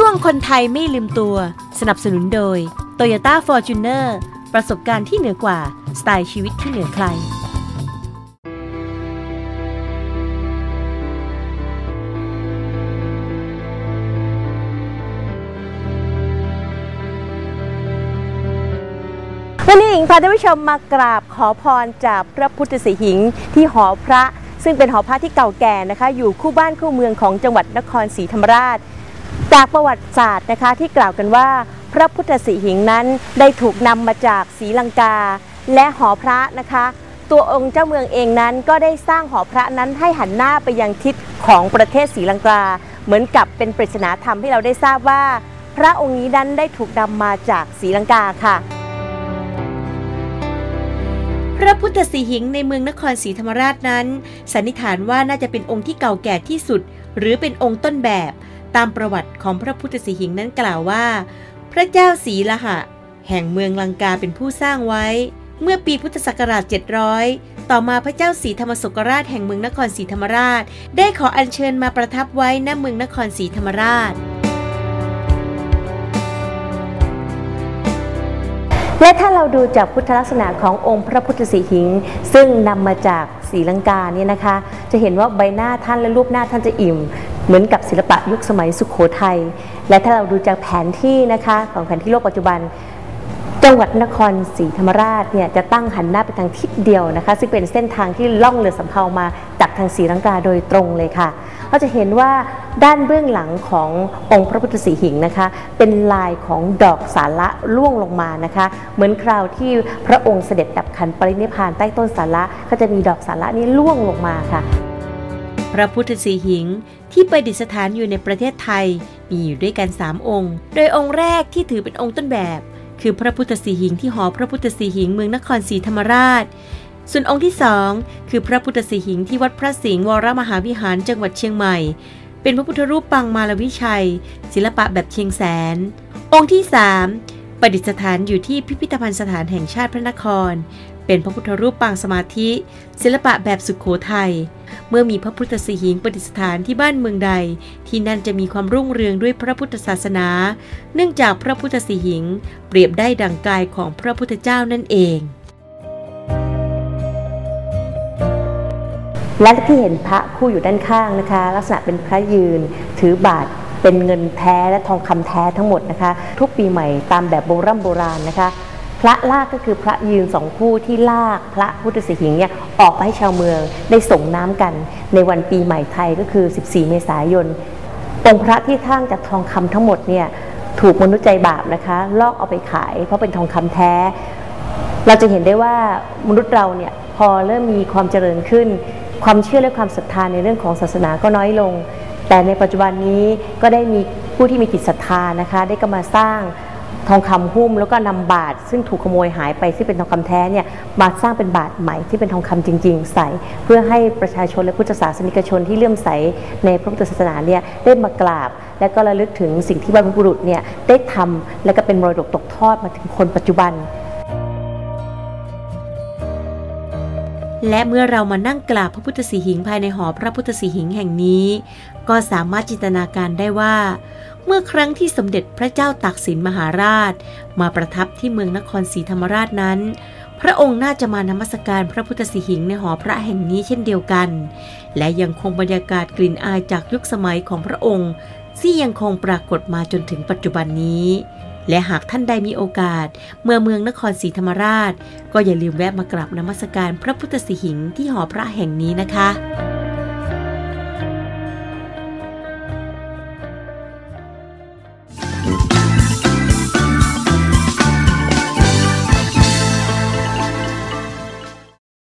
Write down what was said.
ช่วงคนไทยไม่ลืมตัว สนับสนุนโดย Toyota Fortuner ประสบการณ์ที่เหนือกว่า สไตล์ชีวิตที่เหนือใคร วันนี้หญิงพาท่านผู้ชมมากราบขอพรจากพระพุทธสิหิงค์ที่หอพระ ซึ่งเป็นหอพระที่เก่าแก่นะคะ อยู่คู่บ้านคู่เมืองของจังหวัดนครศรีธรรมราช จากประวัติศาสตร์นะคะที่กล่าวกันว่า พระพุทธสีหิงนั้นได้ถูกนำมาจากศรีลังกา และหอพระนะคะ ตัวองค์เจ้าเมืองเองนั้นก็ได้สร้างหอพระนั้นให้หันหน้าไปยังทิศของประเทศศรีลังกา เหมือนกับเป็นปริศนาธรรมให้เราได้ทราบว่า พระองค์นี้นั้นได้ถูกนำมาจากศรีลังกาค่ะ พระพุทธสีหิงในเมืองนครศรีธรรมราชนั้น สันนิษฐานว่าน่าจะเป็นองค์ที่เก่าแก่ที่สุด หรือเป็นองค์ต้นแบบ ตามประวัติของพระพุทธสีหิงนั้นกล่าวว่า พระเจ้าศรีละหะ แห่งเมืองลังกาเป็นผู้สร้างไว้ เมื่อปีพุทธศักราช 700 ต่อมาพระเจ้าศรีธรรมศกราชแห่งเมืองนครศรีธรรมราช ได้ขออัญเชิญมาประทับไว้ณเมืองนครศรีธรรมราช และถ้าเราดูจากพุทธลักษณะขององค์พระพุทธสีหิง ซึ่งนำมาจากศรีลังกาเนี่ยนะคะ จะเห็นว่าใบหน้าท่านและรูปหน้าท่านจะอิ่ม เหมือนกับศิลปะยุคสมัยสุขโขทัยและถ้าเราดูจากแผนที่นะคะของแผนที่โลกปัจจุบัน จังหวัดนครศรีธรรมราชเนี่ยจะตั้งหันหน้าไปทางทิศเดียวนะคะ ซึ่งเป็นเส้นทางที่ล่องเรือสำเภามาจากทางศรีลังกาโดยตรงเลยค่ะเราจะเห็นว่าด้านเบื้องหลังขององค์พระพุทธสีหิงนะคะ เป็นลายของดอกสาระล่วงลงมานะคะ เหมือนคราวที่พระองค์เสด็จดับขันปรินิพานใต้ต้นสาระก็จะมีดอกสาระนี้ล่วงลงมาค่ะ พระพุทธสีหิงที่ประดิษฐานอยู่ในประเทศไทย มีอยู่ด้วยกัน 3 องค์ โดยองค์แรกที่ถือเป็นองค์ต้นแบบ คือพระพุทธสีหิงที่หอพระพุทธสีหิงเมืองนครศรีธรรมราช ส่วนองค์ที่สองคือพระพุทธสีหิงที่วัดพระสิงห์วรมหาวิหารจังหวัดเชียงใหม่ เป็นพระพุทธรูปปังมาลวิชัย ศิลปะแบบเชียงแสน องค์ที่สาม ประดิษฐานอยู่ที่พิพิธภัณฑ์สถานแห่งชาติพระนคร เป็นพระพุทธรูปปางสมาธิ ศิลปะแบบสุขโขทัย เมื่อมีพระพุทธสีหิงประดิษฐานที่บ้านเมืองใด ที่นั่นจะมีความรุ่งเรืองด้วยพระพุทธศาสนา เนื่องจากพระพุทธสีหิง เปรียบได้ดังกายของพระพุทธเจ้านั่นเองและที่เห็นพระคู่อยู่ด้านข้างนะคะ ลักษณะเป็นพระยืนถือบาท เป็นเงินแท้และทองคำแท้ทั้งหมดนะคะ ทุกปีใหม่ตามแบบโบราณโบราณนะคะ พระลากก็คือพระยืนสองคู่ที่ลากพระพุทธสิหิงค์เนี่ยออกไปให้ชาวเมืองได้ส่งน้ำกัน ในวันปีใหม่ไทยก็คือ 14 เมษายนองค์พระที่ท่างจากทองคำทั้งหมดเนี่ยถูกมนุษย์ใจบาปนะคะ ลอกเอาไปขาย เพราะเป็นทองคำแท้ เราจะเห็นได้ว่ามนุษย์เราเนี่ยพอเริ่มมีความเจริญขึ้น ความเชื่อและความศรัทธาในเรื่องของศาสนาก็น้อยลง แต่ในปัจจุบันนี้ก็ได้มีผู้ที่มีจิตศรัทธานะคะได้ก็มาสร้างทองคำหุ้มแล้วก็นำบาท ซึ่งถูกขโมยหายไปที่เป็นทองคำแท้เนี่ยมาสร้างเป็นบาทใหม่ที่เป็นทองคำจริง ๆ ใส่ เพื่อให้ประชาชนและพุทธศาสนิกชนที่เลื่อมใสในพระพุทธศาสนาเนี่ยได้มากราบ และก็ระลึกถึงสิ่งที่บรรพบุรุษเนี่ยได้ทำและก็เป็นมรดกตกทอดมาถึงคนปัจจุบัน และเมื่อเรามานั่งกราบพระพุทธสีหิงภายในหอพระพุทธสีหิงแห่งนี้ ก็สามารถจินตนาการได้ว่า เมื่อครั้งที่สมเด็จพระเจ้าตากสินมหาราช มาประทับที่เมืองนครศรีธรรมราชนั้น พระองค์น่าจะมานมัสการพระพุทธสีหิงในหอพระแห่งนี้เช่นเดียวกัน และยังคงบรรยากาศกลิ่นอายจากยุคสมัยของพระองค์ที่ยังคงปรากฏมาจนถึงปัจจุบันนี้ และหากท่านใดมีโอกาส เมื่อเมืองนครศรีธรรมราช ก็อย่าลืมแวะมากราบนมัสการพระพุทธสิหิงที่หอพระแห่งนี้นะคะ